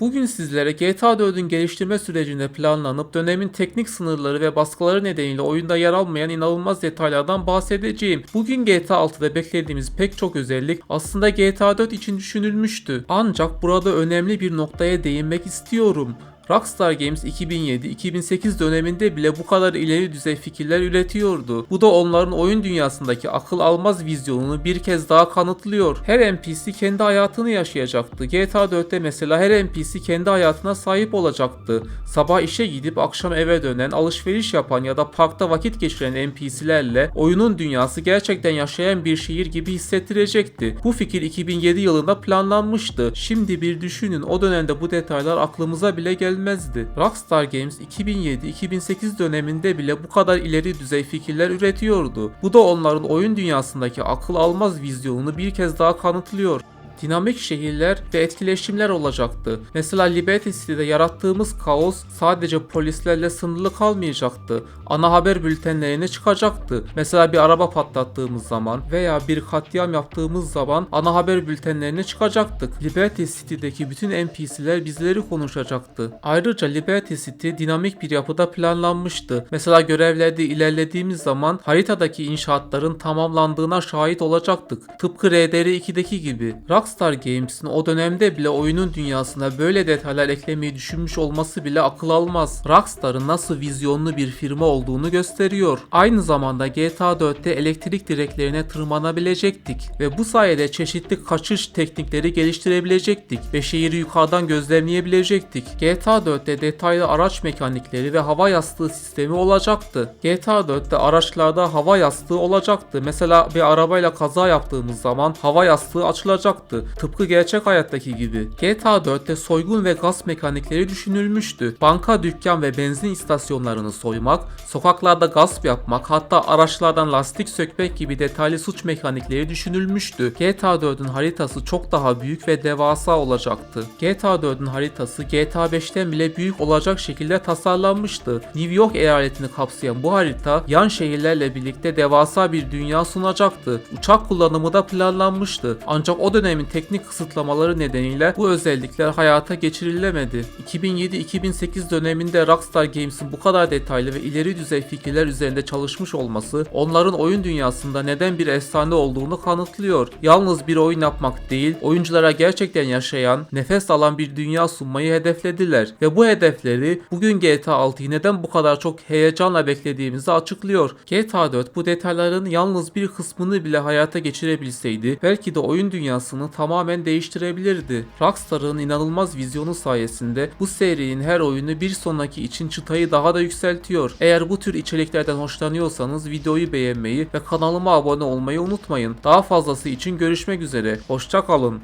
Bugün sizlere GTA 4'ün geliştirme sürecinde planlanıp dönemin teknik sınırları ve baskıları nedeniyle oyunda yer almayan inanılmaz detaylardan bahsedeceğim. Bugün GTA 6'da beklediğimiz pek çok özellik aslında GTA 4 için düşünülmüştü. Ancak burada önemli bir noktaya değinmek istiyorum. Rockstar Games 2007-2008 döneminde bile bu kadar ileri düzey fikirler üretiyordu. Bu da onların oyun dünyasındaki akıl almaz vizyonunu bir kez daha kanıtlıyor. Her NPC kendi hayatını yaşayacaktı. GTA 4'te mesela her NPC kendi hayatına sahip olacaktı. Sabah işe gidip akşam eve dönen, alışveriş yapan ya da parkta vakit geçiren NPC'lerle oyunun dünyası gerçekten yaşayan bir şehir gibi hissettirecekti. Bu fikir 2007 yılında planlanmıştı. Şimdi bir düşünün o dönemde bu detaylar aklımıza bile gelmezdi. Rockstar Games 2007-2008 döneminde bile bu kadar ileri düzey fikirler üretiyordu. Bu da onların oyun dünyasındaki akıl almaz vizyonunu bir kez daha kanıtlıyor dinamik şehirler ve etkileşimler olacaktı. Mesela Liberty City'de yarattığımız kaos sadece polislerle sınırlı kalmayacaktı. Ana haber bültenlerine çıkacaktı. Mesela bir araba patlattığımız zaman veya bir katliam yaptığımız zaman ana haber bültenlerine çıkacaktık. Liberty City'deki bütün NPC'ler bizleri konuşacaktı. Ayrıca Liberty City dinamik bir yapıda planlanmıştı. Mesela görevlerde ilerlediğimiz zaman haritadaki inşaatların tamamlandığına şahit olacaktık. Tıpkı RDR2'deki gibi. Rockstar Games'in o dönemde bile oyunun dünyasına böyle detaylar eklemeyi düşünmüş olması bile akıl almaz. Rockstar'ın nasıl vizyonlu bir firma olduğunu gösteriyor. Aynı zamanda GTA 4'te elektrik direklerine tırmanabilecektik ve bu sayede çeşitli kaçış teknikleri geliştirebilecektik ve şehri yukarıdan gözlemleyebilecektik. GTA 4'te detaylı araç mekanikleri ve hava yastığı sistemi olacaktı. GTA 4'te araçlarda hava yastığı olacaktı. Mesela bir arabayla kaza yaptığımız zaman hava yastığı açılacaktı. Tıpkı gerçek hayattaki gibi. GTA 4'te soygun ve gasp mekanikleri düşünülmüştü. Banka, dükkan ve benzin istasyonlarını soymak, sokaklarda gasp yapmak, hatta araçlardan lastik sökmek gibi detaylı suç mekanikleri düşünülmüştü. GTA 4'ün haritası çok daha büyük ve devasa olacaktı. GTA 4'ün haritası GTA 5'ten bile büyük olacak şekilde tasarlanmıştı. New York eyaletini kapsayan bu harita yan şehirlerle birlikte devasa bir dünya sunacaktı. Uçak kullanımı da planlanmıştı. Ancak o dönemin teknik kısıtlamaları nedeniyle bu özellikler hayata geçirilemedi. 2007-2008 döneminde Rockstar Games'in bu kadar detaylı ve ileri düzey fikirler üzerinde çalışmış olması onların oyun dünyasında neden bir efsane olduğunu kanıtlıyor. Yalnız bir oyun yapmak değil, oyunculara gerçekten yaşayan, nefes alan bir dünya sunmayı hedeflediler ve bu hedefleri bugün GTA 6'yı neden bu kadar çok heyecanla beklediğimizi açıklıyor. GTA 4 bu detayların yalnız bir kısmını bile hayata geçirebilseydi belki de oyun dünyasını tamamen değiştirebilirdi. Rockstar'ın inanılmaz vizyonu sayesinde bu serinin her oyunu bir sonraki için çıtayı daha da yükseltiyor. Eğer bu tür içeriklerden hoşlanıyorsanız videoyu beğenmeyi ve kanalıma abone olmayı unutmayın. Daha fazlası için görüşmek üzere. Hoşçakalın.